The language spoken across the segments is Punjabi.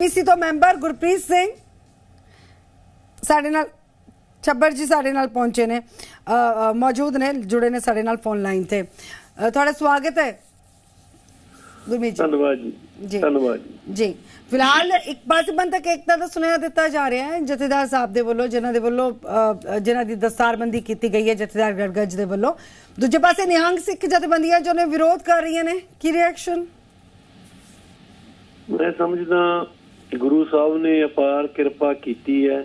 ਪੀਸੀ ਤੋਂ ਮੈਂਬਰ ਗੁਰਪ੍ਰੀਤ ਸਿੰਘ ਸਾਡੇ ਨਾਲ ਛੱਬਰ ਜੀ ਸਾਡੇ ਨਾਲ ਪਹੁੰਚੇ ਨੇ ਮੌਜੂਦ ਨੇ ਜੁੜੇ ਨੇ ਸਾਡੇ ਨਾਲ ਫੋਨ ਲਾਈਨ ਤੇ। ਤੁਹਾਡਾ ਸਵਾਗਤ ਹੈ। ਗੁਰਮੀਤ ਜੀ। ਧੰਨਵਾਦ ਜੀ। ਧੰਨਵਾਦ ਜੀ। ਫਿਲਹਾਲ ਇੱਕ ਪਾਸੇ ਬੰਦ ਤੱਕ ਏਕਤਾ ਦਾ ਸੁਨੇਹਾ ਦਿੱਤਾ ਜਾ ਰਿਹਾ ਹੈ ਜਥੇਦਾਰ ਸਾਹਿਬ ਦੇ ਵੱਲੋਂ ਜਿਨ੍ਹਾਂ ਦੇ ਵੱਲੋਂ ਜਿਨ੍ਹਾਂ ਦੀ ਦਸਤਾਰਬੰਦੀ ਕੀਤੀ ਗਈ ਹੈ ਜਥੇਦਾਰ ਗੜਗੜ ਦੇ ਵੱਲੋਂ। ਦੂਜੇ ਪਾਸੇ ਨਿਹੰਗ ਸਿੱਖ ਜਥੇਬੰਦੀਆਂ ਜੋ ਨੇ ਵਿਰੋਧ ਕਰ ਰਹੀਆਂ ਨੇ ਕੀ ਰਿਐਕਸ਼ਨ ਮੈਂ ਸਮਝਦਾ ਗੁਰੂ ਸਾਹਿਬ ਨੇ ਅਪਾਰ ਕਿਰਪਾ ਕੀਤੀ ਹੈ।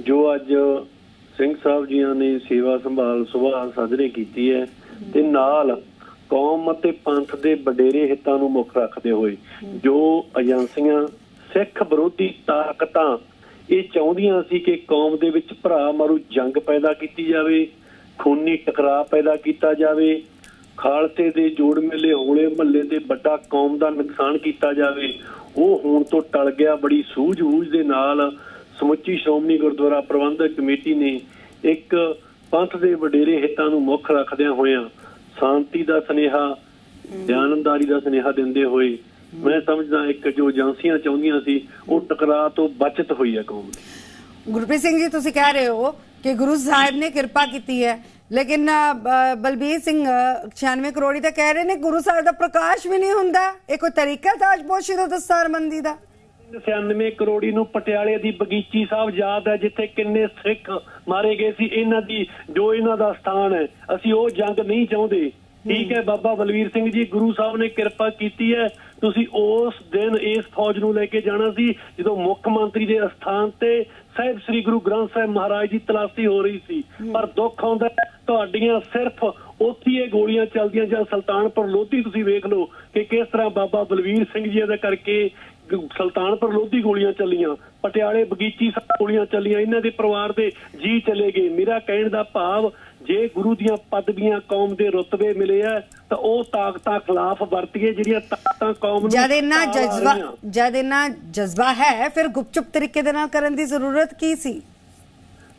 ਜੋ ਅੱਜ ਸਿੰਘ ਸਾਹਿਬ ਜੀਆਂ ਨੇ ਸੇਵਾ ਸੰਭਾਲ ਸੁਭਾਅ ਸਾਜਰੇ ਕੀਤੀ ਹੈ ਤੇ ਨਾਲ ਕੌਮ ਅਤੇ ਪੰਥ ਦੇ ਵਡੇਰੇ ਹਿੱਤਾਂ ਨੂੰ ਮੁੱਖ ਰੱਖਦੇ ਹੋਏ ਜੋ ਏਜੰਸੀਆਂ ਸਿੱਖ ਵਿਰੋਧੀ ਤਾਕਤਾਂ, ਇਹ ਚਾਹੁੰਦੀਆਂ ਸੀ ਕਿ ਕੌਮ ਦੇ ਵਿੱਚ ਭਰਾ ਮਾਰੂ ਜੰਗ ਪੈਦਾ ਕੀਤੀ ਜਾਵੇ, ਖੂਨੀ ਟਕਰਾਅ ਪੈਦਾ ਕੀਤਾ ਜਾਵੇ ਖਾਲਸੇ ਦੇ ਜੋੜ ਮੇਲੇ, ਹੋਲੇ ਮਹੱਲੇ ਤੇ ਵੱਡਾ ਕੌਮ ਦਾ ਨੁਕਸਾਨ ਕੀਤਾ ਜਾਵੇ, ਉਹ ਹੁਣ ਤੋਂ ਟਲ ਗਿਆ ਬੜੀ ਸੂਝ-ਬੂਝ ਦੇ ਨਾਲ ਸਮੁੱਚੀ ਸ਼੍ਰੋਮਣੀ ਗੁਰਦੁਆਰਾ ਪ੍ਰਬੰਧਕ ਕਮੇਟੀ ਨੇ ਇੱਕ ਪੰਥ ਦੇ ਵਡੇਰੇ ਹਿੱਤਾਂ ਨੂੰ ਮੁੱਖ ਰੱਖਦਿਆਂ ਹੋਇਆਂ ਸ਼ਾਂਤੀ ਦਾ ਸਨੇਹਾ ਧਿਆਨੰਦਾਰੀ ਦਾ ਸਨੇਹਾ ਦਿੰਦੇ ਹੋਏ ਮੈਂ ਸਮਝਦਾ ਇੱਕ ਜੋ ਏਜੰਸੀਆਂ ਚਾਹੁੰਦੀਆਂ ਸੀ, ਉਹ ਟਕਰਾਅ ਤੋਂ ਬਚਤ ਹੋਈ ਹੈ ਕੌਮ ਦੀ। ਗੁਰਪ੍ਰੀਤ ਸਿੰਘ ਜੀ, ਤੁਸੀਂ ਕਹਿ ਰਹੇ ਹੋ ਕਿ ਗੁਰੂ ਸਾਹਿਬ ਨੇ ਕਿਰਪਾ ਕੀਤੀ ਹੈ ਲੇਕਿਨ ਬਲਬੀਰ ਸਿੰਘ 96 ਕਰੋੜੀ ਤਾਂ ਕਹਿ ਰਹੇ ਨੇ, ਗੁਰੂ ਸਾਹਿਬ ਦਾ ਪ੍ਰਕਾਸ਼ ਵੀ ਨਹੀਂ ਹੁੰਦਾ। ਇਹ ਕੋਈ ਤਰੀਕਾ ਤਾਜਪੋਸ਼ੀ ਦਾ ਦਸਤਾਰਬੰਦੀ ਦਾ? 96 ਕਰੋੜੀ ਨੂੰ ਪਟਿਆਲੇ ਦੀ ਬਗੀਚੀ ਸਾਹਿਬ ਯਾਦ ਹੈ, ਜਿੱਥੇ ਕਿੰਨੇ ਸਿੱਖ ਮਾਰੇ ਗਏ ਸੀ। ਇਹਨਾਂ ਦੀ, ਜੋ ਇਹਨਾਂ ਦਾ ਸਥਾਨ ਹੈ, ਅਸੀਂ ਉਹ ਜੰਗ ਨਹੀਂ ਚਾਹੁੰਦੇ। ਠੀਕ ਹੈ, ਬਾਬਾ ਬਲਵੀਰ ਸਿੰਘ ਜੀ, ਗੁਰੂ ਸਾਹਿਬ ਨੇ ਕਿਰਪਾ ਕੀਤੀ ਹੈ। ਤੁਸੀਂ ਉਸ ਦਿਨ ਇਸ ਫੌਜ ਨੂੰ ਲੈ ਕੇ ਜਾਣਾ ਸੀ, ਜਦੋਂ ਮੁੱਖ ਮੰਤਰੀ ਦੇ ਅਸਥਾਨ ਤੇ ਸਾਹਿਬ ਸ੍ਰੀ ਗੁਰੂ ਗ੍ਰੰਥ ਸਾਹਿਬ ਮਹਾਰਾਜ ਦੀ ਤਲਾਸ਼ੀ ਹੋ ਰਹੀ ਸੀ। ਪਰ ਦੁੱਖ ਆਉਂਦਾ ਤੁਹਾਡੀਆਂ ਸਿਰਫ ਉੱਥੇ ਇਹ ਗੋਲੀਆਂ ਚੱਲਦੀਆਂ ਜਾਂ ਸੁਲਤਾਨਪੁਰ ਲੋਧੀ ਤੁਸੀਂ ਵੇਖ ਲਓ ਕਿ ਕਿਸ ਤਰ੍ਹਾਂ ਬਾਬਾ ਬਲਵੀਰ ਸਿੰਘ ਜੀ ਦਾ ਕਰਕੇ ਸੁਲਤਾਨਪੁਰ ਲੋਧੀ ਗੋਲੀਆਂ ਚੱਲੀਆਂ ਪਟਿਆਲੇ ਬਗੀਚੀ ਸਾਹਿਬ ਗੋਲੀਆਂ ਚੱਲੀਆਂ ਇਹਨਾਂ ਦੇ ਪਰਿਵਾਰ ਦੇ ਜੀ ਚਲੇ ਗਏ। ਮੇਰਾ ਕਹਿਣ ਦਾ ਭਾਵ ਜੇ ਗੁਰੂ ਦੀਆਂ ਪਦਵੀਆਂ ਕੌਮ ਦੇ ਰੁਤਬੇ ਮਿਲੇ ਆ ਤਾਂ ਉਹ ਤਾਕਤਾਂ ਖਿਲਾਫ ਵਰਤੀਏ ਜਿਹੜੀਆਂ ਤਾਕਤਾਂ ਕੌਮ ਨੂੰ ਜਦ ਇੰਨਾ ਜਜ਼ਬਾ। ਜਦ ਇੰਨਾ ਜਜ਼ਬਾ ਹੈ ਫਿਰ ਗੁਪਚੁਪ ਤਰੀਕੇ ਦੇ ਨਾਲ ਕਰਨ ਦੀ ਜ਼ਰੂਰਤ ਕੀ ਸੀ?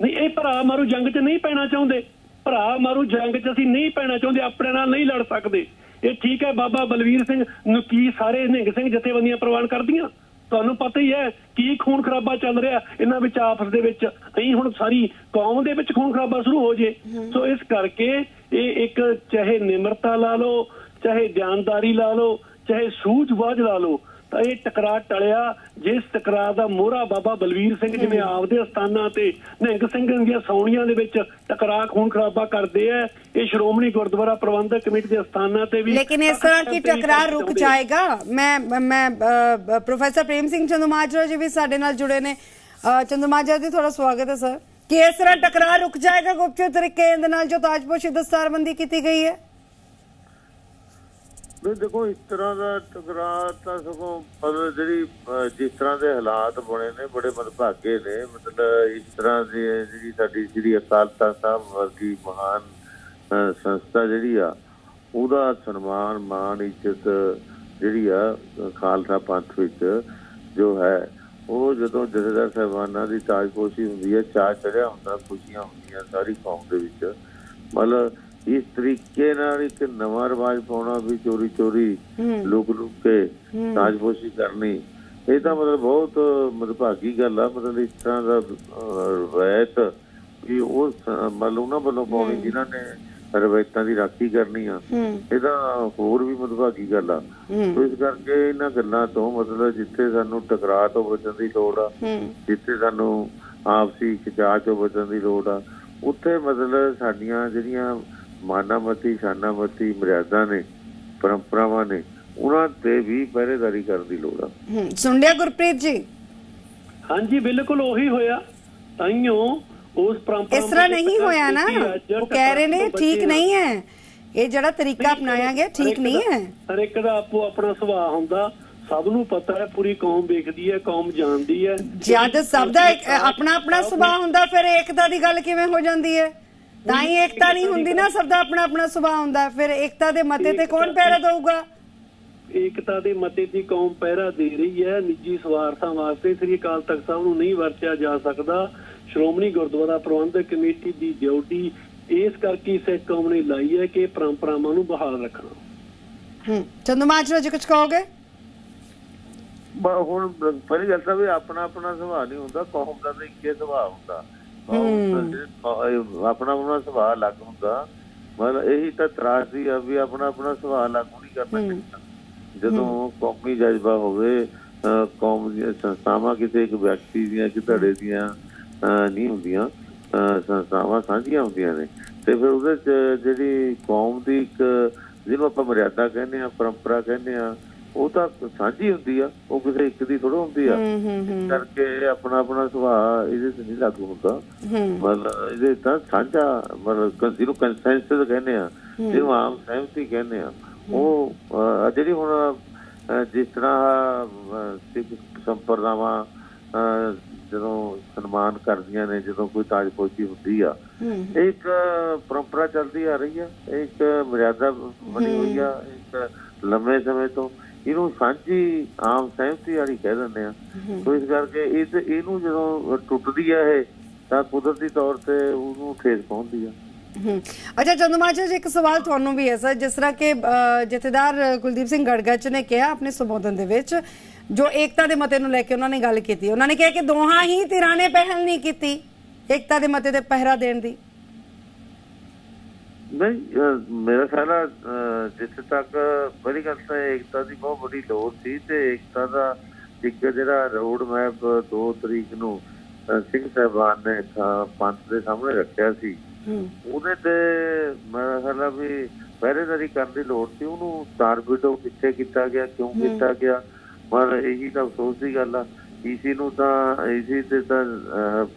ਨਹੀਂ ਇਹ ਭਰਾ ਮਾਰੂ ਜੰਗ 'ਚ ਨਹੀਂ ਪੈਣਾ ਚਾਹੁੰਦੇ। ਭਰਾ ਮਾਰੂ ਜੰਗ 'ਚ ਅਸੀਂ ਨਹੀਂ ਪੈਣਾ ਚਾਹੁੰਦੇ ਆਪਣੇ ਨਾਲ ਨਹੀਂ ਲੜ ਸਕਦੇ। ਇਹ ਠੀਕ ਹੈ ਬਾਬਾ ਬਲਵੀਰ ਸਿੰਘ ਨੂੰ ਕੀ ਸਾਰੇ ਨਿਹੰਗ ਸਿੰਘ ਜਥੇਬੰਦੀਆਂ ਪ੍ਰਵਾਨ ਕਰਦੀਆਂ। ਤੁਹਾਨੂੰ ਪਤਾ ਹੀ ਹੈ ਕੀ ਖੂਨ ਖਰਾਬਾ ਚੱਲ ਰਿਹਾ ਇਹਨਾਂ ਵਿੱਚ ਆਪਸ ਦੇ ਵਿੱਚ। ਅਹੀਂ ਹੁਣ ਸਾਰੀ ਕੌਮ ਦੇ ਵਿੱਚ ਖੂਨ ਖਰਾਬਾ ਸ਼ੁਰੂ ਹੋ ਜੇ। ਸੋ ਇਸ ਕਰਕੇ ਇਹ ਇੱਕ ਚਾਹੇ ਨਿਮਰਤਾ ਲਾ ਲਓ ਚਾਹੇ ਧਿਆਨਦਾਰੀ ਲਾ ਲਓ ਚਾਹੇ ਸੂਝ-ਬੂਝ ਲਾ ਲਓ ਤਾਂ ਇਹ ਟਕਰਾਅ ਟਲਿਆ ਜਿਸ ਟਕਰਾਅ ਦਾ ਮੋਹਰਾ ਬਾਬਾ ਬਲਵੀਰ ਸਿੰਘ ਜਿਵੇਂ ਆਪਦੇ ਅਸਥਾਨਾਂ ਤੇ ਨਿਹੰਗ ਸਿੰਘਾਂ ਦੀਆਂ ਸੌਣੀਆਂ ਦੇ ਵਿੱਚ ਟਕਰਾਅ ਖੂਨ ਖਰਾਬਾ ਕਰਦੇ ਆ ਇਹ ਸ਼੍ਰੋਮਣੀ ਗੁਰਦੁਆਰਾ ਪ੍ਰਬੰਧਕ ਕਮੇਟੀ ਦੇ ਅਸਥਾਨਾਂ ਤੇ ਵੀ ਲੇਕਿਨ ਇਸ ਤਰ੍ਹਾਂ ਕੀ ਟਕਰਾਰ ਰੁਕ ਜਾਏਗਾ? ਮੈਂ ਮੈਂ ਪ੍ਰੋਫੈਸਰ ਪ੍ਰੇਮ ਸਿੰਘ ਚੰਦੂਮਾਜਰਾ ਜੀ ਵੀ ਸਾਡੇ ਨਾਲ ਜੁੜੇ ਨੇ। ਚੰਦੂਮਾਜਰਾ ਜੀ ਤੁਹਾਡਾ ਸਵਾਗਤ ਹੈ ਸਰ। ਕਿ ਇਸ ਤਰ੍ਹਾਂ ਟਕਰਾਰ ਰੁਕ ਜਾਏਗਾ ਗੁਪਚੁਪ ਤਰੀਕੇ ਦੇ ਨਾਲ ਜੋ ਤਾਜਪੋਸ਼ੀ ਦਸਤਾਰਬੰਦੀ ਕੀਤੀ ਗਈ ਹੈ? ਨਹੀਂ, ਦੇਖੋ, ਇਸ ਤਰ੍ਹਾਂ ਦਾ ਟਕਰਾਅ ਤਾਂ ਸਗੋਂ ਮਤਲਬ ਜਿਹੜੀ ਜਿਸ ਤਰ੍ਹਾਂ ਦੇ ਹਾਲਾਤ ਬਣੇ ਨੇ, ਬੜੇ ਮਦਭਾਗੇ ਨੇ, ਮਤਲਬ ਇਸ ਤਰ੍ਹਾਂ ਦੀ ਜਿਹੜੀ ਸਾਡੀ ਸ੍ਰੀ ਅਕਾਲ ਤਖਤ ਸਾਹਿਬ ਵਰਗੀ ਮਹਾਨ ਸੰਸਥਾ ਜਿਹੜੀ ਆ, ਉਹਦਾ ਸਨਮਾਨ, ਮਾਣ, ਇੱਜ਼ਤ ਜਿਹੜੀ ਆ, ਖਾਲਸਾ ਪੰਥ ਵਿੱਚ ਜੋ ਹੈ, ਉਹ ਜਦੋਂ ਜਥੇਦਾਰ ਸਾਹਿਬਾਨਾਂ ਦੀ ਤਾਜਪੋਸ਼ੀ ਹੁੰਦੀ ਹੈ ਚਾਹ ਚੜਿਆ ਹੁੰਦਾ, ਖੁਸ਼ੀਆਂ ਹੁੰਦੀਆਂ ਸਾਰੀ ਕੌਮ ਦੇ ਵਿੱਚ। ਮਤਲਬ ਇਸ ਤਰੀਕੇ ਨਾਲ ਇੱਕ ਨਵਾਂ ਰਿਵਾਜ ਪਾਉਣਾ ਵੀ ਚੋਰੀ ਚੋਰੀ ਲੁਕ ਲੁਕ ਕੇ ਤਾਜਪੋਸ਼ੀ ਕਰਨੀ ਇਹ ਤਾਂ ਮਤਲਬ ਬਹੁਤ ਮਦਭਾਗੀ ਗੱਲ ਆ ਮਤਲਬ ਇਸ ਤਰ੍ਹਾਂ ਦਾ ਰਵਾਇਤ ਵੀ ਉਹ ਸ- ਮਤਲਬ ਵੱਲੋਂ ਪਾਉਣੀ ਜਿਨ੍ਹਾਂ ਨੇ ਰਵਾਇਤਾਂ ਦੀ ਰਾਖੀ ਕਰਨੀ ਆ ਇਹ ਤਾਂ ਹੋਰ ਵੀ ਮਦਭਾਗੀ ਗੱਲ ਆ। ਇਸ ਕਰਕੇ ਇਹਨਾਂ ਗੱਲਾਂ ਤੋਂ ਮਤਲਬ ਜਿੱਥੇ ਸਾਨੂੰ ਟਕਰਾਅ ਤੋਂ ਬਚਣ ਦੀ ਲੋੜ ਆ ਜਿੱਥੇ ਸਾਨੂੰ ਆਪਸੀ ਖਿਚਾਅ ਤੋਂ ਬਚਣ ਦੀ ਲੋੜ ਆ ਉੱਥੇ ਮਤਲਬ ਸਾਡੀਆਂ ਜਿਹੜੀਆਂ ਮਾਨਾਮਤੀ ਸ਼ਾਨਾਮਤੀ ਮਰਿਆਦਾ ਨੇ ਪਰੰਪਰਾਵਾਂ ਨੇ ਉਹਨਾਂ ਤੇ ਵੀ ਪਹਿਰੇਦਾਰੀ ਕਰਨ ਦੀ ਲੋੜ ਆ। ਸੁਣ ਲਿਆ ਗੁਰਪ੍ਰੀਤ ਜੀ? ਹਾਂਜੀ ਬਿਲਕੁਲ ਉਹੀ ਹੋਇਆ। ਤਾਈਓ ਉਸ ਪਰੰਪਰਾ ਇਸ ਤਰ੍ਹਾਂ ਨਹੀਂ ਹੋਇਆ ਨਾ। ਉਹ ਕਹਿ ਰਹੇ ਨੇ ਠੀਕ ਨਹੀਂ ਹੈ। ਇਹ ਜਿਹੜਾ ਤਰੀਕਾ ਅਪਣਾਇਆ ਗਿਆ ਠੀਕ ਨਹੀਂ ਹੈ। ਹਰ ਇੱਕ ਦਾ ਆਪੋ ਆਪਣਾ ਸੁਭਾਅ ਹੁੰਦਾ। ਸਭ ਨੂੰ ਪਤਾ ਹੈ ਪੂਰੀ ਕੌਮ ਵੇਖਦੀ ਹੈ ਕੌਮ ਜਾਣਦੀ ਹੈ। ਜਦ ਸਭ ਦਾ ਆਪਣਾ ਆਪਣਾ ਸੁਭਾਅ ਹੁੰਦਾ ਫਿਰ ਏਕਤਾ ਦੀ ਗੱਲ ਕਿਵੇਂ ਹੋ ਜਾਂਦੀ ਹੈ? ਤਾਂ ਹੀ ਏਕਤਾ ਨਹੀਂ ਹੁੰਦੀ ਨਾ ਸਭ ਦਾ ਆਪਣਾ ਆਪਣਾ ਸੁਭਾਅ ਹੁੰਦਾ ਫਿਰ ਏਕਤਾ ਦੇ ਮਤੇ ਤੇ ਕੌਣ ਪਹਿਰਾ ਦਊਗਾ? ਏਕਤਾ ਦੇ ਮਤੇ ਦੀ ਕੌਮ ਪਹਿਰਾ ਦੇ ਰਹੀ ਹੈ। ਨਿੱਜੀ ਸਵਾਰਥਾਂ ਵਾਸਤੇ ਸ੍ਰੀ ਅਕਾਲ ਤਖਤ ਸਾਹਿਬ ਨੂੰ ਨਹੀਂ ਵਰਤਿਆ ਜਾ ਸਕਦਾ। ਸ਼੍ਰੋਮਣੀ ਗੁਰਦੁਆਰਾ ਪ੍ਰਬੰਧਕ ਕਮੇਟੀ ਦੀ ਡਿਊਟੀ ਇਸ ਕਰਕੇ ਸਿੱਖ ਕੌਮ ਨੇ ਲਾਈ ਹੈ ਕਿ ਪਰੰਪਰਾਵਾਂ ਨੂੰ ਬਹਾਲ ਰੱਖਣਾ। ਹੂੰ ਚੰਦੂ ਮਾਜਰਾ ਜੀ ਕੁਝ ਕਹੋਗੇ? ਹੁਣ ਪਹਿਲੀ ਗੱਲ ਤਾਂ ਵੀ ਆਪਣਾ ਆਪਣਾ ਸੁਭਾਅ ਨਹੀਂ ਹੁੰਦਾ ਕੌਮ ਦਾ ਤਾਂ ਇੱਕੇ ਸੁਭਾਅ ਹੁੰਦਾ। ਆਪਣਾ ਆਪਣਾ ਸੁਭਾਅ ਅਲੱਗ ਹੁੰਦਾ ਮਤਲਬ ਇਹੀ ਤਾਂ ਤਰਾਸਦੀ ਆ ਵੀ ਆਪਣਾ ਆਪਣਾ ਸੁਭਾਅ ਲਾਗੂ ਨਹੀਂ ਕਰਨਾ ਚਾਹੀਦਾ। ਜਦੋਂ ਕੌਮੀ ਜਜ਼ਬਾ ਹੋਵੇ ਕੌਮ ਦੀਆਂ ਸੰਸਥਾਵਾਂ ਕਿਸੇ ਇੱਕ ਵਿਅਕਤੀ ਦੀਆਂ ਕਿ ਧੜੇ ਦੀਆਂ ਨਹੀਂ ਹੁੰਦੀਆਂ ਸੰਸਥਾਵਾਂ ਸਾਂਝੀਆਂ ਹੁੰਦੀਆਂ ਨੇ। ਤੇ ਫਿਰ ਉਹਦੇ ਜਿਹੜੀ ਕੌਮ ਦੀ ਇੱਕ ਜਿਹਨੂੰ ਆਪਾਂ ਮਰਿਆਦਾ ਕਹਿੰਦੇ ਆ ਪਰੰਪਰਾ ਕਹਿੰਦੇ ਆ ਉਹ ਤਾਂ ਸਾਂਝੀ ਹੁੰਦੀ ਆ ਉਹ ਕਿਸੇ ਇੱਕ ਦੀ ਥੋੜਾ ਹੁੰਦੀ ਆ। ਕਰਕੇ ਆਪਣਾ ਆਪਣਾ ਸੁਭਾਅ ਇਹਦੇ ਤੇ ਨਹੀਂ ਲਾਗੂ ਹੁੰਦਾ। ਮਤਲਬ ਇਹਦੇ ਤਾਂ ਸਾਂਝਾ ਮਤਲਬ ਜਿਹਨੂੰ ਕੰਸੈਂਸਸ ਕਹਿੰਦੇ ਆ ਜਿਹਨੂੰ ਆਮ ਸਹਿਮਤੀ ਕਹਿੰਦੇ ਆ। ਉਹ ਜਿਹੜੀ ਹੁਣ ਜਿਸ ਤਰ੍ਹਾਂ ਸਿੱਖ ਸੰਪਰਦਾਵਾਂ ਜਦੋਂ ਸਨਮਾਨ ਕਰਦੀਆਂ ਨੇ ਜਦੋਂ ਕੋਈ ਤਾਜਪੋਸ਼ੀ ਹੁੰਦੀ ਆ ਇੱਕ ਪਰੰਪਰਾ ਚੱਲਦੀ ਆ ਰਹੀ ਆ। ਇੱਕ ਮਰਿਆਦਾ ਬਣੀ ਹੋਈ ਆ ਇੱਕ ਲੰਮੇ ਸਮੇਂ ਤੋਂ। ਇਹਨੂੰ ਸਾਂਝੀ ਆਮ ਸਹਿਮਤੀ ਵਾਲੀ ਕਹਿ ਦਿੰਦੇ ਆ। ਸੋ ਇਸ ਕਰਕੇ ਤੇ ਇਹਨੂੰ ਜਦੋਂ ਟੁੱਟਦੀ ਆ ਇਹ ਤਾਂ ਕੁਦਰਤੀ ਤੌਰ ਤੇ ਉਹਨੂੰ ਠੇਸ ਪਹੁੰਚਦੀ ਆ। ਹਮ, ਅੱਛਾ ਚੰਦੂਮਾਚਾ ਜੀ ਇੱਕ ਸਵਾਲ ਤੁਹਾਨੂੰ ਵੀ ਹੈ ਸਰ। ਜਿਸ ਤਰ੍ਹਾਂ ਕਿ ਜਥੇਦਾਰ ਕੁਲਦੀਪ ਸਿੰਘ ਗੜਗੱਚ ਨੇ ਕਿਹਾ ਆਪਣੇ ਸੰਬੋਧਨ ਦੇ ਵਿੱਚ ਜੋ ਏਕਤਾ ਦੇ ਮਤੇ ਨੂੰ ਲੈ ਕੇ ਉਹਨਾਂ ਨੇ ਗੱਲ ਕੀਤੀ। ਉਹਨਾਂ ਨੇ ਕਿਹਾ ਕਿ ਦੋਹਾਂ ਹੀ ਧਿਰਾਂ ਨੇ ਪਹਿਲ ਨਹੀਂ ਕੀਤੀ ਏਕਤਾ ਦੇ ਮਤੇ ਤੇ ਪਹਿਰਾ ਦੇਣ ਦੀ। ਮੇਰਾ ਖਿਆਲ ਅਹ ਜਿੱਥੇ ਤੱਕ ਬੜੀ ਗੱਲ ਤਾਂ ਏਕਤਾ ਦੀ ਬਹੁਤ ਵੱਡੀ ਲੋੜ ਸੀ ਤੇ ਏਕਤਾ ਦਾ ਇੱਕ ਜਿਹੜਾ ਰੋਡ ਮੈਪ 2 ਤਰੀਕ ਨੂੰ ਸਿੰਘ ਸਾਹਿਬਾਨ ਨੇ ਪੰਥ ਦੇ ਸਾਹਮਣੇ ਰੱਖਿਆ ਸੀ। ਉਹਦੇ ਤੇ ਮੇਰਾ ਖਿਆਲ ਵੀ ਪਹਿਰੇਦਾਰੀ ਕਰਨ ਦੀ ਲੋੜ ਸੀ ਉਹਨੂੰ ਟਾਰਗੇਟੋ ਕਿੱਥੇ ਕੀਤਾ ਗਿਆ ਕਿਉਂ ਕੀਤਾ ਗਿਆ? ਪਰ ਇਹੀ ਤਾਂ ਅਫਸੋਸ ਦੀ ਗੱਲ ਆ। ਈਸੀ ਨੂੰ ਤਾਂ ਈਸੀ ਤੇ ਤਾਂ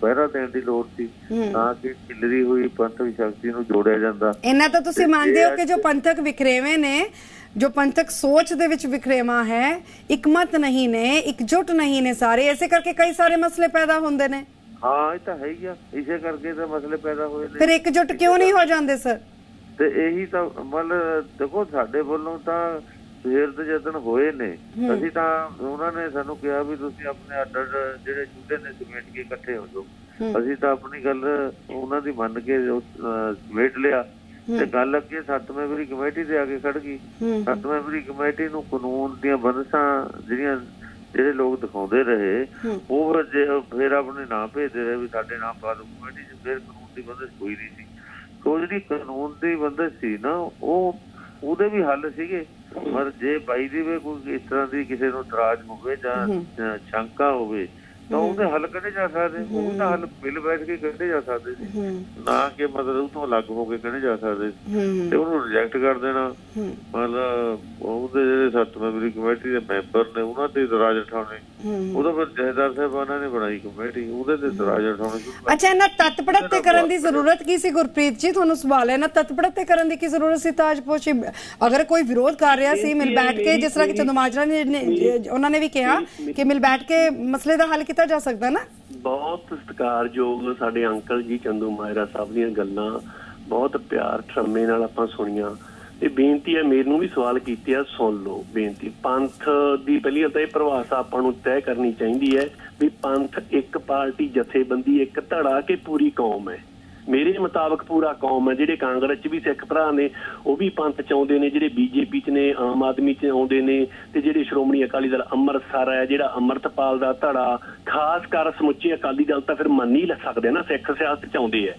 ਪਹਿਰਾ ਦੇਣ ਦੀ ਲੋੜ ਸੀ। ਤਾਂ ਕਿ ਖਿਲਰੀ ਹੋਈ ਪੰਥਕ ਸ਼ਕਤੀ ਨੂੰ ਜੋੜਿਆ ਜਾਂਦਾ। ਇੰਨਾ ਤਾਂ ਤੁਸੀਂ ਮੰਨਦੇ ਹੋ ਕਿ ਜੋ ਪੰਥਕ ਵਿਖਰੇਵੇਂ ਨੇ ਜੋ ਪੰਥਕ ਸੋਚ ਦੇ ਵਿੱਚ ਵਿਖਰੇਵਾ ਹੈ ਇਕਮਤ ਨਹੀਂ ਨੇ ਇਕਜੁੱਟ ਨਹੀਂ ਨੇ ਸਾਰੇ ਐਸੇ ਕਰਕੇ ਕਈ ਸਾਰੇ ਮਸਲੇ ਪੈਦਾ ਹੁੰਦੇ ਨੇ। ਹਾਂ ਇਹ ਤਾਂ ਹੈ ਹੀ ਆ। ਇਸੇ ਕਰਕੇ ਤਾਂ ਮਸਲੇ ਪੈਦਾ ਹੋਏ ਨੇ। ਫਿਰ ਇਕਜੁੱਟ ਕਿਉਂ ਨਹੀਂ ਹੋ ਜਾਂਦੇ ਸਰ? ਤੇ ਇਹੀ ਤਾਂ ਮਤਲਬ ਦੇਖੋ ਸਾਡੇ ਵੱਲੋਂ ਤਾਂ ਸਵੇਰ ਦੇ ਯਤਨ ਹੋਏ ਨੇ ਅਸੀਂ ਤਾਂ ਉਹਨਾਂ ਨੇ ਸਾਨੂੰ ਕਿਹਾ ਵੀ ਤੁਸੀਂ ਆਪਣੇ ਅੱਡ ਜਿਹੜੇ ਜੁੜੇ ਨੇ ਸਮੇਟ ਕੇ ਇਕੱਠੇ ਹੋ ਜਾਓ। ਅਸੀਂ ਤਾਂ ਆਪਣੀ ਗੱਲ ਉਹਨਾਂ ਦੀ ਮੰਨ ਕੇ ਸਮੇਟ ਲਿਆ। ਤੇ ਗੱਲ ਅੱਗੇ ਸੱਤ ਮੈਂਬਰੀ ਕਮੇਟੀ ਆ ਕੇ ਖੜ ਗਈ। ਸੱਤ ਮੈਂਬਰੀ ਕਮੇਟੀ ਨੂੰ ਕਾਨੂੰਨ ਦੀਆਂ ਬੰਦਸ਼ਾਂ ਜਿਹੜੀਆਂ ਜਿਹੜੇ ਲੋਕ ਦਿਖਾਉਂਦੇ ਰਹੇ ਉਹ ਫਿਰ ਫਿਰ ਆਪਣੇ ਨਾਂ ਭੇਜਦੇ ਰਹੇ ਵੀ ਸਾਡੇ ਨਾਮ ਪਾ ਦਿਓ ਕਮੇਟੀ 'ਚ ਫਿਰ ਕਾਨੂੰਨ ਦੀ ਬੰਦਸ਼ ਕੋਈ ਨਹੀਂ ਸੀ। ਸੋ ਜਿਹੜੀ ਕਾਨੂੰਨ ਦੀ ਬੰਦਸ਼ ਸੀ ਨਾ ਉਹ ਉਹਦੇ ਵੀ ਹੱਲ ਸੀਗੇ। ਪਰ ਜੇ ਬਾਈ ਦੀ ਵੇ ਕੋਈ ਇਸ ਤਰ੍ਹਾਂ ਦੀ ਕਿਸੇ ਨੂੰ ਇਤਰਾਜ਼ ਹੋਵੇ ਜਾਂ ਜਾਂ ਸ਼ੰਕਾ ਹੋਵੇ ਤਾਂ ਉਹਦੇ ਹੱਲ ਕੱਢੇ ਜਾ ਸਕਦੇ ਉਹਦਾ ਹੱਲ ਮਿਲ ਬੈਠ ਕੇ ਕੱਢੇ ਜਾ ਸਕਦੇ ਸੀ। ਨਾ ਕਿ ਮਤਲਬ ਉਹ ਤੋਂ ਅਲੱਗ ਹੋ ਕੇ ਕੱਢੇ ਜਾ ਸਕਦੇ ਸੀ। ਤੇ ਉਹਨੂੰ ਰਿਜੈਕਟ ਕਰ ਦੇਣਾ। ਮਤਲਬ ਉਹਦੇ ਜਿਹੜੇ ਸੱਤ ਮੈਂਬਰੀ ਕਮੇਟੀ ਦੇ ਮੈਂਬਰ ਨੇ ਉਹਨਾਂ ਤੇ ਇਤਰਾਜ਼ ਉਠਾਉਣੇ। ਉਹਦਾ ਫਿਰ ਜਹਦਾਰ ਸਾਹਿਬਾਨਾਂ ਨੇ ਬਣਾਈ ਕਮੇਟੀ ਉਹਦੇ ਤੇ ਇਤਰਾਜ਼ ਉਠਾਉਣੇ ਸ਼ੁਰੂ ਅੱਛਾ ਇਹਨਾਂ ਤਤਪੜਤ ਤੇ ਕਰਨ ਦੀ ਜ਼ਰੂਰਤ ਕੀ ਸੀ? ਗੁਰਪ੍ਰੀਤ ਜੀ ਤੁਹਾਨੂੰ ਸਵਾਲ ਹੈ ਨਾ ਤਤਪੜਤ ਤੇ ਕਰਨ ਦੀ ਕੀ ਜ਼ਰੂਰਤ ਸੀ? ਤਾਜਪੋਸ਼ੀ ਅਗਰ ਕੋਈ ਵਿਰੋਧ ਕਰ ਰਿਹਾ ਸੀ ਮਿਲ ਬੈਠ ਕੇ ਜਿਸ ਤਰ੍ਹਾਂ ਕਿ ਚੰਦੂਮਾਜਰਾ ਨੇ ਨੇ- ਉਹਨਾਂ ਨੇ ਵੀ ਕਿਹਾ ਕਿ ਮਿਲ ਬੈਠ ਕੇ ਮਸਲੇ ਦਾ ਹੱਲ ਕੀਤਾ ਜਾ ਸਕਦਾ ਨਾ? ਬਹੁਤ ਸਤਿਕਾਰਯੋਗ ਸਾਡੇ ਅੰਕਲ ਜੀ ਚੰਦੂ ਮਾਇਰਾ ਸਾਹਿਬ ਦੀਆਂ ਗੱਲਾਂ, ਬਹੁਤ ਪਿਆਰ ਠਰਮੇ ਨਾਲ ਆਪਾਂ ਸੁਣੀਆਂ। ਤੇ ਬੇਨਤੀ ਹੈ ਮੈਨੂੰ ਵੀ ਸਵਾਲ ਕੀਤੇ ਆ, ਸੁਣ ਲਓ ਬੇਨਤੀ। ਪੰਥ ਦੀ ਪਹਿਲੀ ਗੱਲ ਤਾਂ ਇਹ ਪ੍ਰਵਾਸ ਆਪਾਂ ਨੂੰ ਤੈਅ ਕਰਨੀ ਚਾਹੀਦੀ ਹੈ ਵੀ ਪੰਥ ਇੱਕ ਪਾਰਟੀ ਜਥੇਬੰਦੀ, ਇੱਕ ਧੜਾ ਕੇ ਪੂਰੀ ਕੌਮ ਹੈ। ਮੇਰੇ ਮੁਤਾਬਕ ਪੂਰਾ ਕੌਮ ਹੈ ਜਿਹੜੇ ਕਾਂਗਰਸ 'ਚ ਵੀ ਸਿੱਖ ਭਰਾ ਨੇ ਉਹ ਵੀ ਪੰਥ ਚ ਆਉਂਦੇ ਨੇ ਜਿਹੜੇ ਬੀਜੇਪੀ 'ਚ ਨੇ ਆਮ ਆਦਮੀ 'ਚ ਆਉਂਦੇ ਨੇ ਤੇ ਜਿਹੜੇ ਸ਼੍ਰੋਮਣੀ ਅਕਾਲੀ ਦਲ ਅੰਮ੍ਰਿਤਸਰ ਹੈ ਜਿਹੜਾ ਅੰਮ੍ਰਿਤਪਾਲ ਦਾ ਧੜਾ ਖਾਸ ਕਰ ਸਮੁੱਚੇ ਅਕਾਲੀ ਦਲ ਤਾਂ ਫਿਰ ਮੰਨ ਹੀ ਲੈ ਸਕਦੇ ਨਾ ਸਿੱਖ ਸਿਆਸਤ 'ਚ ਆਉਂਦੇ ਹੈ।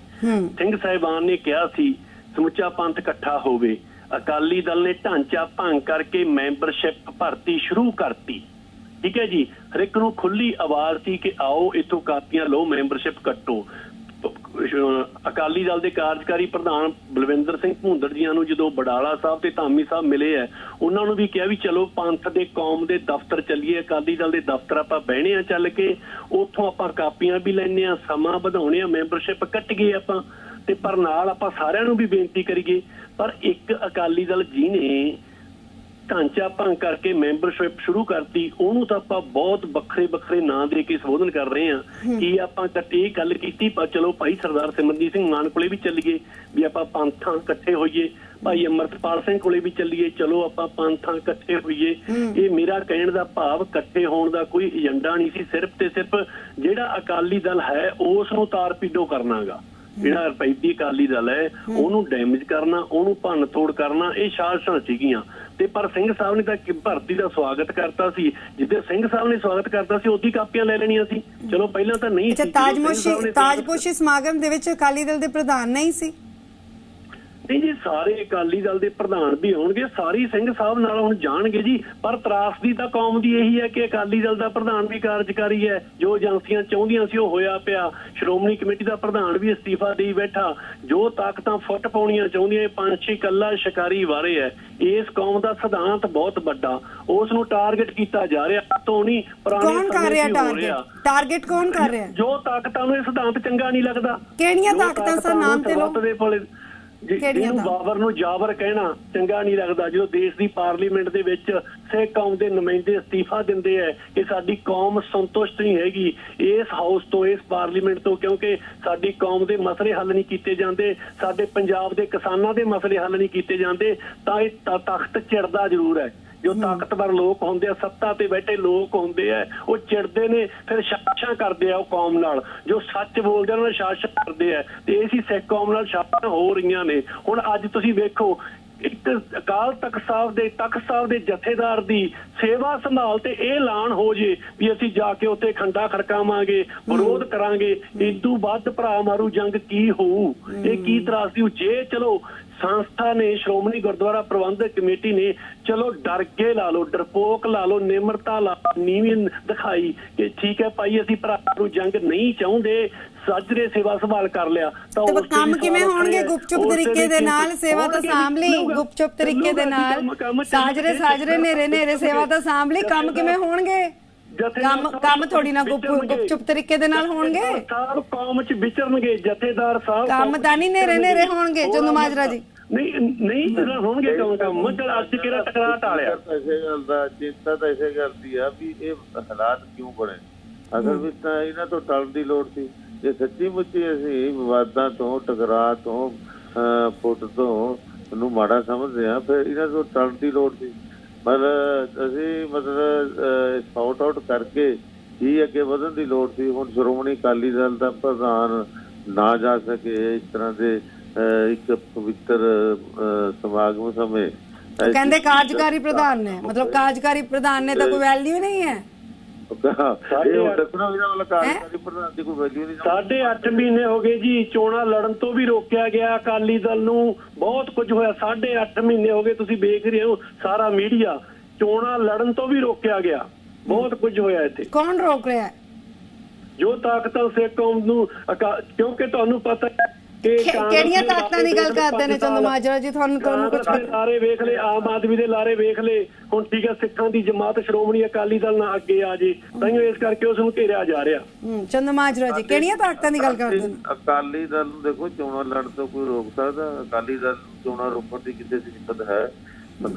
ਸਿੰਘ ਸਾਹਿਬਾਨ ਨੇ ਕਿਹਾ ਸੀ ਸਮੁੱਚਾ ਪੰਥ ਇਕੱਠਾ ਹੋਵੇ। ਅਕਾਲੀ ਦਲ ਨੇ ਢਾਂਚਾ ਭੰਗ ਕਰਕੇ ਮੈਂਬਰਸ਼ਿਪ ਭਰਤੀ ਸ਼ੁਰੂ ਕਰਤੀ। ਠੀਕ ਹੈ ਜੀ? ਹਰ ਇੱਕ ਨੂੰ ਖੁੱਲੀ ਆਵਾਜ਼ ਸੀ ਕਿ ਆਓ ਇਥੋਂ ਕਾਪੀਆਂ ਲਓ ਮੈਂਬਰਸ਼ਿਪ ਕੱਟੋ। ਅਕਾਲੀ ਦਲ ਦੇ ਕਾਰਜਕਾਰੀ ਪ੍ਰਧਾਨ ਬਲਵਿੰਦਰ ਸਿੰਘ ਭੁੰਦੜ ਜੀਆਂ ਨੂੰ ਜਦੋਂ ਬਡਾਲਾ ਸਾਹਿਬ ਤੇ ਧਾਮੀ ਸਾਹਿਬ ਮਿਲੇ ਐ, ਉਹਨਾਂ ਨੂੰ ਵੀ ਕਿਹਾ ਵੀ ਚਲੋ ਪੰਥ ਦੇ ਕੌਮ ਦੇ ਦਫ਼ਤਰ ਚੱਲੀਏ, ਅਕਾਲੀ ਦਲ ਦੇ ਦਫ਼ਤਰ ਆਪਾਂ ਬਹਿਣੇ ਆ ਚੱਲ ਕੇ, ਉੱਥੋਂ ਆਪਾਂ ਕਾਪੀਆਂ ਵੀ ਲੈਣੇ ਆ, ਸਮਾਂ ਵਧਾਉਣੇ ਆ, ਮੈਂਬਰਸ਼ਿਪ ਕੱਟ ਗਏ ਆਪਾਂ, ਤੇ ਪਰ ਨਾਲ ਆਪਾਂ ਸਾਰਿਆਂ ਨੂੰ ਵੀ ਬੇਨਤੀ ਕਰੀਏ, ਪਰ ਇੱਕ ਅਕਾਲੀ ਦਲ ਜੀ ਨੇ ਢਾਂਚਾ ਭੰਗ ਕਰਕੇ ਮੈਂਬਰਸ਼ਿਪ ਸ਼ੁਰੂ ਕਰਤੀ ਉਹਨੂੰ ਤਾਂ ਆਪਾਂ ਬਹੁਤ ਵੱਖਰੇ ਵੱਖਰੇ ਨਾਂ ਦੇ ਕੇ ਸੰਬੋਧਨ ਕਰ ਰਹੇ ਹਾਂ। ਕੀ ਆਪਾਂ ਇਕੱਠੇ ਇਹ ਗੱਲ ਕੀਤੀ ਪਰ ਚਲੋ ਭਾਈ ਸਰਦਾਰ ਸਿਮਰਜੀਤ ਸਿੰਘ ਮਾਨ ਕੋਲੇ ਵੀ ਚੱਲੀਏ ਵੀ ਆਪਾਂ ਪੰਥਾਂ ਇਕੱਠੇ ਹੋਈਏ। ਭਾਈ ਅਮਰਤਪਾਲ ਸਿੰਘ ਕੋਲੇ ਵੀ ਚੱਲੀਏ ਚਲੋ ਆਪਾਂ ਪੰਥਾਂ ਇਕੱਠੇ ਹੋਈਏ। ਇਹ ਮੇਰਾ ਕਹਿਣ ਦਾ ਭਾਵ ਇਕੱਠੇ ਹੋਣ ਦਾ ਕੋਈ ਏਜੰਡਾ ਨਹੀਂ ਸੀ ਸਿਰਫ ਤੇ ਸਿਰਫ ਜਿਹੜਾ ਅਕਾਲੀ ਦਲ ਹੈ ਉਸ ਨੂੰ ਤਾਰ ਪੀਡੋ ਕਰਨਾਗਾ। ਜਿਹੜਾ ਰਪੈਤੀ ਅਕਾਲੀ ਦਲ ਹੈ ਉਹਨੂੰ ਡੈਮੇਜ ਕਰਨਾ ਉਹਨੂੰ ਭੰਨ ਤੋੜ ਕਰਨਾ ਇਹ ਸਾਜ਼ਿਸ਼ਾਂ ਸੀਗੀਆਂ। ਤੇ ਪਰ ਸਿੰਘ ਸਾਹਿਬ ਨੇ ਤਾਂ ਭਰਤੀ ਦਾ ਸਵਾਗਤ ਕਰਤਾ ਸੀ ਜਿੱਦੇ ਸਿੰਘ ਸਾਹਿਬ ਨੇ ਸਵਾਗਤ ਕਰਤਾ ਸੀ ਉਹਦੀ ਕਾਪੀਆਂ ਲੈ ਲੈਣੀਆਂ ਸੀ ਚਲੋ ਪਹਿਲਾਂ ਤਾਂ ਨਹੀਂ ਸੀ। ਤਾਜਪੋਸ਼ੀ ਤਾਜਪੋਸ਼ੀ ਸਮਾਗਮ ਦੇ ਵਿੱਚ ਅਕਾਲੀ ਦਲ ਦੇ ਪ੍ਰਧਾਨ ਨਹੀਂ ਸੀ ਨਹੀਂ ਜੀ ਸਾਰੇ ਅਕਾਲੀ ਦਲ ਦੇ ਪ੍ਰਧਾਨ ਵੀ ਆਉਣਗੇ ਸਾਰੀ ਸਿੰਘ ਸਾਹਿਬ ਨਾਲ ਹੁਣ ਜਾਣਗੇ ਜੀ ਪਰ ਤਰਾਸਦੀ ਤਾਂ ਕੌਮ ਦੀ ਇਹੀ ਹੈ ਕਿ ਅਕਾਲੀ ਦਲ ਦਾ ਪ੍ਰਧਾਨ ਵੀ ਕਾਰਜਕਾਰੀ ਹੈ ਜੋ ਏਜੰਸੀਆਂ ਚਾਹੁੰਦੀਆਂ ਸੀ ਉਹ ਹੋਇਆ ਪਿਆ। ਸ਼੍ਰੋਮਣੀ ਕਮੇਟੀ ਦਾ ਪ੍ਰਧਾਨ ਵੀ ਅਸਤੀਫਾ ਦੇਈ ਬੈਠਾ। ਜੋ ਤਾਕਤਾਂ ਫੁੱਟ ਪਾਉਣੀਆਂ ਚਾਹੁੰਦੀਆਂ ਇਹ ਪੰਛੀ ਕੱਲਾ ਸ਼ਿਕਾਰੀ ਵਾਰੇ ਹੈ। ਇਸ ਕੌਮ ਦਾ ਸਿਧਾਂਤ ਬਹੁਤ ਵੱਡਾ। ਉਸ ਨੂੰ ਟਾਰਗੇਟ ਕੀਤਾ ਜਾ ਰਿਹਾ ਤੋਂ ਨਹੀਂ ਪੁਰਾਣੇ ਕੌਣ ਕਰ ਰਿਹਾ ਦੀ। ਟਾਰਗੇਟ ਟਾਰਗੇਟ ਕੌਣ ਕਰ ਰਿਹਾ? ਜੋ ਤਾਕਤਾਂ ਨੂੰ ਇਹ ਸਿਧਾਂਤ ਚੰਗਾ ਨਹੀਂ ਲੱਗਦਾ। ਕਿਹੜੀਆਂ ਤਾਕਤਾਂ ਸਰ? ਨਾਮ ਤੇ ਲਓ। ਦੇ ਕਿਹੜੀਆਂ ਜਿਹਨੂੰ ਤਾਕਤਾਂ? ਬਾਬਰ ਨੂੰ ਜਾਬਰ ਕਹਿਣਾ ਚੰਗਾ ਨਹੀਂ ਲੱਗਦਾ ਜਦੋਂ ਦੇਸ਼ ਦੀ ਪਾਰਲੀਮੈਂਟ ਦੇ ਵਿੱਚ ਸਿੱਖ ਕੌਮ ਦੇ ਨੁਮਾਇੰਦੇ ਅਸਤੀਫਾ ਦਿੰਦੇ ਐ ਕਿ ਸਾਡੀ ਕੌਮ ਸੰਤੁਸ਼ਟ ਨਹੀਂ ਹੈਗੀ ਇਸ ਹਾਊਸ ਤੋਂ ਇਸ ਪਾਰਲੀਮੈਂਟ ਤੋਂ ਕਿਉਂਕਿ ਸਾਡੀ ਕੌਮ ਦੇ ਮਸਲੇ ਹੱਲ ਨਹੀਂ ਕੀਤੇ ਜਾਂਦੇ ਸਾਡੇ ਪੰਜਾਬ ਦੇ ਕਿਸਾਨਾਂ ਦੇ ਮਸਲੇ ਹੱਲ ਨਹੀਂ ਕੀਤੇ ਜਾਂਦੇ ਤਾਂ ਇਹ ਤਖਤ ਚਿੜਦਾ ਜ਼ਰੂਰ ਹੈ ਜੋ ਤਾਕਤਵਰ ਲੋਕ ਹੁੰਦੇ ਆ, ਸੱਤਾ ਤੇ ਬੈਠੇ ਲੋਕ ਹੁੰਦੇ ਆ, ਉਹ ਚਿੜਦੇ ਨੇ, ਫਿਰ ਸ਼ਾਸਨ ਕਰਦੇ ਆ ਉਹ ਕੌਮ ਨਾਲ। ਜੋ ਸੱਚ ਬੋਲਦੇ ਉਹਨਾਂ ਨਾਲ ਸ਼ਾਸਨ ਕਰਦੇ ਆ। ਤੇ ਇਸੀ ਸਿੱਖ ਕੌਮ ਨਾਲ ਸ਼ਾਸਨ ਹੋ ਰਹੀਆਂ ਨੇ। ਹੁਣ ਅੱਜ ਤੁਸੀਂ ਵੇਖੋ, ਇੱਕ ਅਕਾਲ ਤਖਤ ਸਾਹਿਬ ਦੇ ਤਖਤ ਸਾਹਿਬ ਦੇ ਜਥੇਦਾਰ ਦੀ ਸੇਵਾ ਸੰਭਾਲ ਤੇ ਇਹ ਐਲਾਨ ਹੋ ਜੇ ਵੀ ਅਸੀਂ ਜਾ ਕੇ ਉੱਥੇ ਖੰਡਾ ਖੜਕਾਵਾਂਗੇ, ਵਿਰੋਧ ਕਰਾਂਗੇ ਇਦੋਂ ਵੱਧ ਭਰਾ ਮਾਰੂ ਜੰਗ ਕੀ ਹੋਊ? ਇਹ ਕੀ ਤਰਾਸਦੀ ਜੇ ਚਲੋ ਸੰਸਥਾ ਨੇ ਸ਼੍ਰੋਮਣੀ ਗੁਰਦੁਆਰਾ ਪ੍ਰਬੰਧਕ ਕਮੇਟੀ ਨੇ ਚਲੋ ਡਰ ਕੇ ਲਾ ਲਓ ਡਰਪੋਕ ਲਾ ਲਓ ਨਿਮਰਤਾ ਲਾ ਨੀਵੀਂ ਦਿਖਾਈ ਕਿ ਠੀਕ ਹੈ ਭਾਈ ਅਸੀਂ ਭਰਾ ਨੂੰ ਜੰਗ ਨਹੀਂ ਚਾਹੁੰਦੇ ਸਾਜਰੇ ਸੇਵਾ ਸੰਭਾਲ ਕਰ ਲਿਆ ਤਾਂ ਤੇ ਕੰਮ ਕਿਵੇਂ ਹੋਣਗੇ। ਗੁਪਚੁਪ ਤਰੀਕੇ ਦੇ ਨਾਲ ਸੇਵਾ ਤਾਂ ਸਾਂਭ ਲਈ ਗੁਪਚੁਪ ਤਰੀਕੇ ਦੇ ਨਾਲ। ਸਾਜਰੇ ਸਾਜਰੇ ਨੇਰੇ ਨੇਰੇ ਸੇਵਾ ਤਾਂ ਸਾਂਭ ਲਈ ਕੰਮ ਕਿਵੇਂ ਹੋਣਗੇ? ਕੰਮ ਕੰਮ ਥੋੜੀ ਨਾ। ਗੁਪਚੁਪ ਤਰੀਕੇ ਦੇ ਨਾਲ ਹੋਣਗੇ? ਸਾਹਿਬ ਕੌਮ ਚ ਵਿਚਰਨਗੇ ਜਥੇਦਾਰ ਸਾਹਿਬ ਕੰਮ ਤਾਂ ਨਹੀਂ ਨੇਰੇ। ਨੇਰੇ ਹੋਣਗੇ, ਚੰਦੂ ਮਾਜਰਾ ਜੀ। ਨਹੀਂ ਨਹੀਂ ਜਿਹੜਾ ਹੋਣਗੇ ਕੰਮ ਕੰਮ। ਚਲ ਅੱਜ ਕਿਹੜਾ ਟਕਰਾ ਟਾਲਿਆ? ਤਾਂ ਇਸੇ ਗੱਲ ਦਾ ਚਿੰਤਾ ਤਾਂ ਇਸੇ ਗੱਲ ਦੀ ਆ ਵੀ ਇਹ ਹਾਲਾਤ ਕਿਉਂ ਬਣੇ? ਅਸਲ ਵਿੱਚ ਤਾਂ ਇਹਨਾਂ ਤੋਂ ਟਲਣ ਦੀ ਲੋੜ ਸੀ। ਜੇ ਸੱਚੀ ਮੁੱਚੀ ਅਸੀਂ ਵਿਵਾਦਾਂ ਤੋਂ ਟਕਰਾਅ ਤੋਂ ਫੁੱਟ ਤੋਂ ਨੂੰ ਮਾੜਾ ਸਮਝਦੇ ਆ ਫਿਰ ਇਹਨਾਂ ਤੋਂ ਟਲਣ ਦੀ ਲੋੜ ਸੀ। ਪਰ ਅਸੀਂ ਮਤਲਬ ਸੌਟ ਆਊਟ ਕਰਕੇ ਹੀ ਅੱਗੇ ਵਧਣ ਦੀ ਲੋੜ ਸੀ। ਹੁਣ ਸ਼੍ਰੋਮਣੀ ਅਕਾਲੀ ਦਲ ਦਾ ਪ੍ਰਧਾਨ ਨਾ ਜਾ ਸਕੇ ਇਸ ਤਰ੍ਹਾਂ ਦੇ ਇੱਕ ਪਵਿੱਤਰ ਸਮਾਗਮ ਸਮੇਂ। ਕਹਿੰਦੇ ਕਾਰਜਕਾਰੀ ਪ੍ਰਧਾਨ ਨੇ। ਮਤਲਬ ਕਾਰਜਕਾਰੀ ਪ੍ਰਧਾਨ ਨੇ ਤਾਂ ਕੋਈ ਵੈਲਿਊ ਨਹੀਂ ਹੈ। ਇਹ ਹੁਣ ਦੱਸਣਾ ਇਹਨਾਂ ਵਾਲਾ ਕਾਰਜਕਾਰੀ ਪ੍ਰਧਾਨ ਦੀ ਕੋਈ ਵੈਲਿਊ ਨਹੀਂ ਸਾਢੇ 8 ਮਹੀਨੇ ਹੋ ਗਏ ਜੀ ਚੋਣਾਂ ਲੜਨ ਤੋਂ ਵੀ ਰੋਕਿਆ ਗਿਆ ਅਕਾਲੀ ਦਲ ਨੂੰ ਬਹੁਤ ਕੁਝ ਹੋਇਆ। ਸਾਢੇ 8 ਮਹੀਨੇ ਹੋ ਗਏ ਤੁਸੀਂ ਵੇਖ ਰਹੇ ਹੋ ਸਾਰਾ ਮੀਡੀਆ ਚੋਣਾਂ ਲੜਨ ਤੋਂ ਵੀ ਰੋਕਿਆ ਗਿਆ। ਬਹੁਤ ਕੁਝ ਹੋਇਆ ਇੱਥੇ। ਕੌਣ ਰੋਕ ਰਿਹਾ ਹੈ? ਜੋ ਤਾਕਤਾਂ ਸਿੱਖ ਕੌਮ ਨੂੰ ਕਿਉਂਕਿ ਤੁਹਾਨੂੰ ਪਤਾ ਹੈ ਕਿ- ਕਿਹੜੀਆਂ ਤਾਕਤਾਂ ਦੀ ਗੱਲ ਕਰਦੇ ਨੇ ਪੰਜ ਸਾਲ, ਚੰਦੂ ਮਾਜਰਾ ਜੀ? ਤੁਹਾਨੂੰ ਤੁਹਾਨੂੰ ਕੁਝ ਲਾਰੇ ਵੇਖ ਲਏ ਆਮ ਆਦਮੀ ਦੇ ਲਾਰੇ ਵੇਖ ਲਏ। ਹੁਣ ਠੀਕ ਹੈ ਸਿੱਖਾਂ ਦੀ ਜਮਾਤ ਸ਼੍ਰੋਮਣੀ ਅਕਾਲੀ ਦਲ ਨਾਲ ਅੱਗੇ ਆ ਜੇ। ਤਾਂ ਇਸ ਕਰਕੇ ਉਸ ਨੂੰ ਘੇਰਿਆ ਜਾ ਰਿਹਾ। ਹੂੰ ਚੰਦੂ ਮਾਜਰਾ ਜੀ ਕਿਹੜੀਆਂ ਤਾਕਤਾਂ ਦੀ ਗੱਲ ਕਰਦੇ ਨੇ? ਅਕਾਲੀ ਦਲ ਨੂੰ ਦੇਖੋ ਚੋਣਾਂ ਲੜਨ ਤੋਂ ਕੋਈ ਰੋਕ ਸਕਦਾ। ਅਕਾਲੀ ਦਲ ਨੂੰ ਚੋਣਾਂ ਰੋਕਣ ਦੀ ਕਿਤੇ ਦਿੱਕਤ ਹੈ।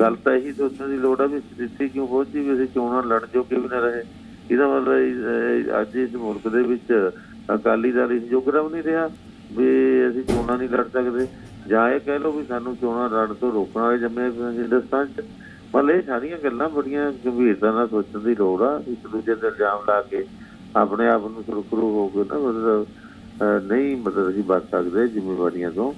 ਗੱਲ ਤਾਂ ਇਹੀ ਸੋਚਣ ਦੀ ਲੋੜ ਹੈ ਵੀ ਸਥਿਤੀ ਕਿਉਂ ਪਹੁੰਚੀ ਵੀ ਅਸੀਂ ਚੋਣਾਂ ਲੜ ਜੋਗੇ ਵੀ ਨਾ ਰਹੇ। ਇਹਦਾ ਮਤਲਬ ਇਹ- ਅੱਜ ਇਸ ਮੁਲਕ ਦੇ ਵਿੱਚ ਅਕਾਲੀ ਦਲ ਇਸ ਵੀ ਨਹੀਂ ਰਿਹਾ। ਵੀ ਅਸੀਂ ਚੋਣਾਂ ਨਹੀਂ ਲੜ ਸਕਦੇ। ਜਾਂ ਇਹ ਕਹਿ ਲਓ ਵੀ ਸਾਨੂੰ ਚੋਣਾਂ ਲੜਨ ਤੋਂ ਰੋਕਣ ਵਾਲੇ ਜੰਮੇ ਹਿੰਦੁਸਤਾਨ 'ਚ। ਮਤਲਬ ਇਹ ਸਾਰੀਆਂ ਗੱਲਾਂ ਬੜੀਆਂ ਗੰਭੀਰਤਾ ਨਾਲ ਸੋਚਣ ਦੀ ਲੋੜ ਆ। ਇੱਕ ਦੂਜੇ ਤੇ ਇਲਜ਼ਾਮ ਲਾ ਕੇ ਆਪਣੇ ਆਪ ਨੂੰ ਸੁਰਖਰੂ ਹੋ ਕੇ ਨਾ ਮਤਲਬ ਨਹੀਂ ਮਤਲਬ ਅਸੀਂ ਬਚ ਸਕਦੇ ਜ਼ਿੰਮੇਵਾਰੀਆਂ ਤੋਂ।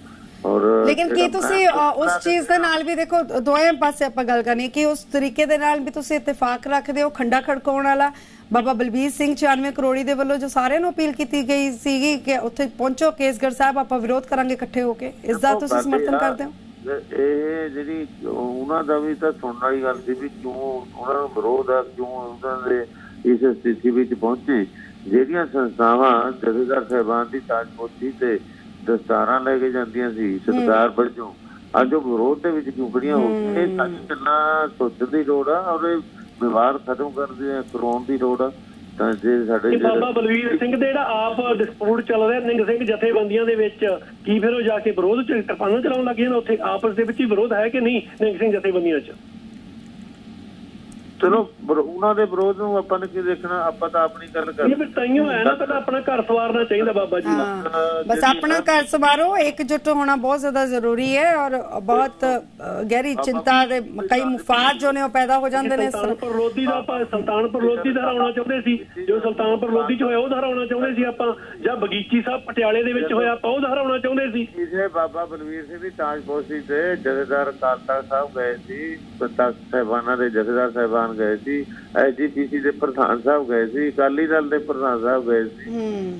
ਔਰ ਲੇਕਿਨ ਕੀ ਤੁਸੀਂ ਉਸ ਚੀਜ਼ ਦੇ ਨਾਲ ਵੀ ਦੇਖੋ ਦੋਵੇਂ ਪਾਸੇ ਆਪਾਂ ਗੱਲ ਕਰਨੀ ਕਿ ਉਸ ਤਰੀਕੇ ਦੇ ਨਾਲ ਵੀ ਤੁਸੀਂ ਇਤਫਾਕ ਰੱਖਦੇ ਹੋ ਖੰਡਾ ਖੜਕਾਉਣ ਵਾਲਾ। ਬਾਬਾ ਬਲਬੀਰ ਸਿੰਘ 94 ਕਰੋੜੀ ਦੇ ਵੱਲੋਂ ਜੋ ਸਾਰਿਆਂ ਨੂੰ ਅਪੀਲ ਕੀਤੀ ਗਈ ਸੀਗੀ ਕਿ ਉੱਥੇ ਪਹੁੰਚੋ ਕੇਸਗੜ੍ਹ ਸਾਹਿਬ ਆਪਾਂ ਵਿਰੋਧ ਕਰਾਂਗੇ ਇਕੱਠੇ ਹੋ ਕੇ। ਇਸ ਦਾ ਤੁਸੀਂ ਸਮਰਥਨ ਕਰਦੇ ਹੋ? ਇਹ ਜਿਹੜੀ ਉਹਨਾਂ ਦਾ ਵੀ ਤਾਂ ਸੁਣਨ ਵਾਲੀ ਗੱਲ ਸੀ ਵੀ ਕਿਉਂ ਉਹਨਾਂ ਨੂੰ ਵਿਰੋਧ ਆ ਕਿਉਂ ਉਹਨਾਂ ਦੇ ਇਸ ਸਥਿਤੀ ਵਿੱਚ ਪਹੁੰਚੇ। ਜਿਹੜੀਆਂ ਸੰਸਥਾਵਾਂ ਜਥੇਦਾਰ ਸਾਹਿਬਾਨ ਦੀ ਤਾਜਪੋਤੀ ਤੇ ਦਸਤਾਰਾਂ ਲੈ ਕੇ ਜਾਂਦੀਆਂ ਸੀ ਸਰਕਾਰ ਵਜੋਂ। ਅੱਜ ਉਹ ਵਿਰੋਧ ਦੇ ਵਿੱਚ ਕਿਉਂ ਖੜੀਆਂ? ਹੋ। ਗਈਆਂ ਇਹ ਸਾਰੀ ਗੱਲਾਂ ਸੋਚਣ ਦੀ ਲੋੜ ਆ ਔਰ ਇਹ ਵਿਵਾਦ ਖਤਮ ਕਰਦੇ ਕਰਾਉਣ ਦੀ ਲੋੜ ਆ? ਤਾਂ ਜੇ ਸਾਡੇ ਬਾਬਾ ਬਲਵੀਰ ਸਿੰਘ ਦੇ ਜਿਹੜਾ ਆਪ ਡਿਸਪਿਊਟ ਚੱਲ ਰਿਹਾ ਨਿੰਗ ਸਿੰਘ ਜਥੇਬੰਦੀਆਂ ਦੇ ਵਿੱਚ ਕੀ ਫਿਰ ਉਹ ਜਾ ਕੇ ਵਿਰੋਧ ਚ ਕਿਰਪਾਨਾਂ ਚਲਾਉਣ ਲੱਗੇ ਨੇ? ਉੱਥੇ ਆਪਸ ਦੇ ਵਿੱਚ ਹੀ ਵਿਰੋਧ ਹੈ ਕਿ ਨਹੀਂ ਨਿੰਗ ਸਿੰਘ ਜਥੇਬੰਦੀਆਂ 'ਚ? ਚਲੋ ਉਹਨਾਂ ਦੇ ਵਿਰੋਧ ਨੂੰ ਆਪਾਂ ਨੇ ਕੀ ਦੇਖਣਾ? ਆਪਾਂ ਤਾਂ ਆਪਣੀ ਗੱਲ ਕਰ ਨਹੀਂ ਤਾਈਓ ਐ ਨਾ ਪਹਿਲਾਂ ਆਪਣਾ ਘਰ ਸਵਾਰਨਾ ਚਾਹੀਦਾ ਬਾਬਾ ਜੀ ਬਸ ਆਪਣਾ ਘਰ ਸਵਾਰੋ ਇਕਜੁੱਟ ਹੋਣਾ ਬਹੁਤ ਜ਼ਿਆਦਾ ਜ਼ਰੂਰੀ ਹੈ ਔਰ ਬਹੁਤ ਗਹਿਰੀ ਚਿੰਤਾ ਦੇ ਕਈ ਮੁਫਾਦ ਜੋ ਨੇ ਉਹ ਪੈਦਾ ਹੋ ਜਾਂਦੇ ਨੇ। ਸੁਲਤਾਨਪੁਰ ਲੋਧੀ ਦਾ ਆਪਾਂ ਸੁਲਤਾਨਪੁਰ ਲੋਧੀ ਦਾ ਹਰਾਉਣਾ ਚਾਹੁੰਦੇ ਸੀ। ਜੋ ਸੁਲਤਾਨਪੁਰ ਲੋਧੀ ਚ ਹੋਇਆ ਉਹ ਹਰਾਉਣਾ ਚਾਹੁੰਦੇ ਸੀ ਆਪਾਂ। ਜਾਂ ਬਗੀਚੀ ਸਾਹਿਬ ਪਟਿਆਲੇ ਦੇ ਵਿੱਚ ਹੋਇਆ ਆਪਾਂ ਉਹ ਹਰਾਉਣਾ ਚਾਹੁੰਦੇ ਸੀ। ਇਸੇ ਬਾਬਾ ਬਲਵੀਰ ਸਿੰਘ ਦੀ ਤਾਜ ਪੋਸੀ ਤੇ ਜਥੇਦਾਰ ਕਾਲਤਾ ਸਾਹਿਬ ਗਏ ਸੀ ਪਤਾ ਸਹਿਬਾਨਾ ਦੇ ਜਥੇਦਾਰ ਸਹਿਬਾਨ ਗਏ ਸੀ ਐਜੀਪੀਸੀ ਦੇ ਪ੍ਰਧਾਨ ਸਾਹਿਬ ਗਏ ਸੀ ਅਕਾਲੀ ਦਲ ਦੇ ਪ੍ਰਧਾਨ ਸਾਹਿਬ ਗਏ ਸੀ।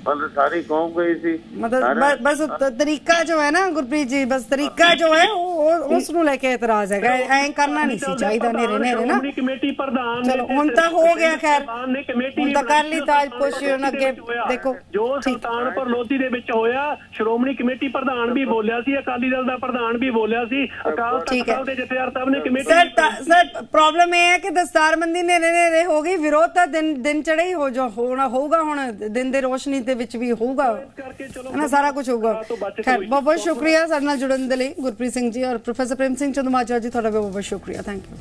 ਮਤਲਬ ਸਾਰੀ ਕੌਮ ਗਈ ਸੀ। ਮਤਲਬ ਬਸ ਤਰੀਕਾ ਜੋ ਹੈ ਨਾ ਗੁਰਪ੍ਰੀਤ ਜੀ ਬਸ ਤਰੀਕਾ ਜੋ ਹੈ ਉਸ ਨੂੰ ਲੈ ਕੇ ਇਤਰਾਜ਼ ਹੈਗਾ। ਐਂ ਕਰਨਾ ਨਹੀਂ ਸੀ ਚਾਹੀਦਾ ਨੇਰੇ ਨੇਰੇ ਨਾ। ਕਮੇਟੀ ਪ੍ਰਧਾਨ ਚਲੋ ਹੁਣ ਤਾਂ ਹੋ ਗਿਆ ਖੈਰ। ਹੁਣ ਤਾਂ ਕਰ ਲਈ ਤਾਜ ਪੁੱਛੀ ਉਹਨਾਂ ਅੱਗੇ ਦੇਖੋ ਜੋ ਸੁਲਤਾਨ ਲੋਧੀ ਦੇ ਵਿੱਚ ਹੋਇਆ ਸ਼੍ਰੋਮਣੀ ਕਮੇਟੀ ਪ੍ਰਧਾਨ ਵੀ ਬੋਲਿਆ ਸੀ ਅਕਾਲੀ ਦਲ ਦਾ ਪ੍ਰਧਾਨ ਵੀ ਬੋਲਿਆ ਸੀ ਅਕਾਲ ਤਖਤ ਦੇ ਜਥੇਦਾਰ ਸਾਹਿਬ ਨੇ ਕਮੇਟੀ ਸਰ ਪ੍ਰੋਬਲਮ ਇਹ ਹੈ ਕਿ ਦਸਤਾਰਬੰਦੀ ਨੇਰੇ ਨੇਰੇ ਹੋ ਗਈ ਵਿਰੋਧ ਤਾਂ ਦਿਨ ਦਿਨ ਚੜੇ ਹੀ ਹੋ ਜੋ ਹੋਣਾ ਹੋਊਗਾ ਹੁਣ ਦਿਨ ਦੇ ਰੋਸ਼ਨੀ ਦੇ ਵਿੱਚ ਵੀ ਹੋਊਗਾ। ਕਰਕੇ ਚਲੋ ਹੈ ਨਾ ਸਾਰਾ ਕੁਝ ਹੋਊਗਾ। ਖੈਰ। ਬਹੁਤ ਬਹੁਤ ਸ਼ੁਕਰੀਆ ਸਾਡੇ ਨਾਲ ਜੁੜਨ ਦੇ ਲਈ ਗੁਰਪ੍ਰੀਤ ਸਿੰਘ ਜੀ ਔਰ ਪ੍ਰੋਫੈਸਰ ਪ੍ਰੇਮ ਸਿੰਘ ਚੰਦੂਮਾਜਰਾ ਜੀ ਤੁਹਾਡਾ ਬਹੁਤ ਬਹੁਤ ਸ਼ੁਕਰੀਆ ਥੈਂਕ ਯੂ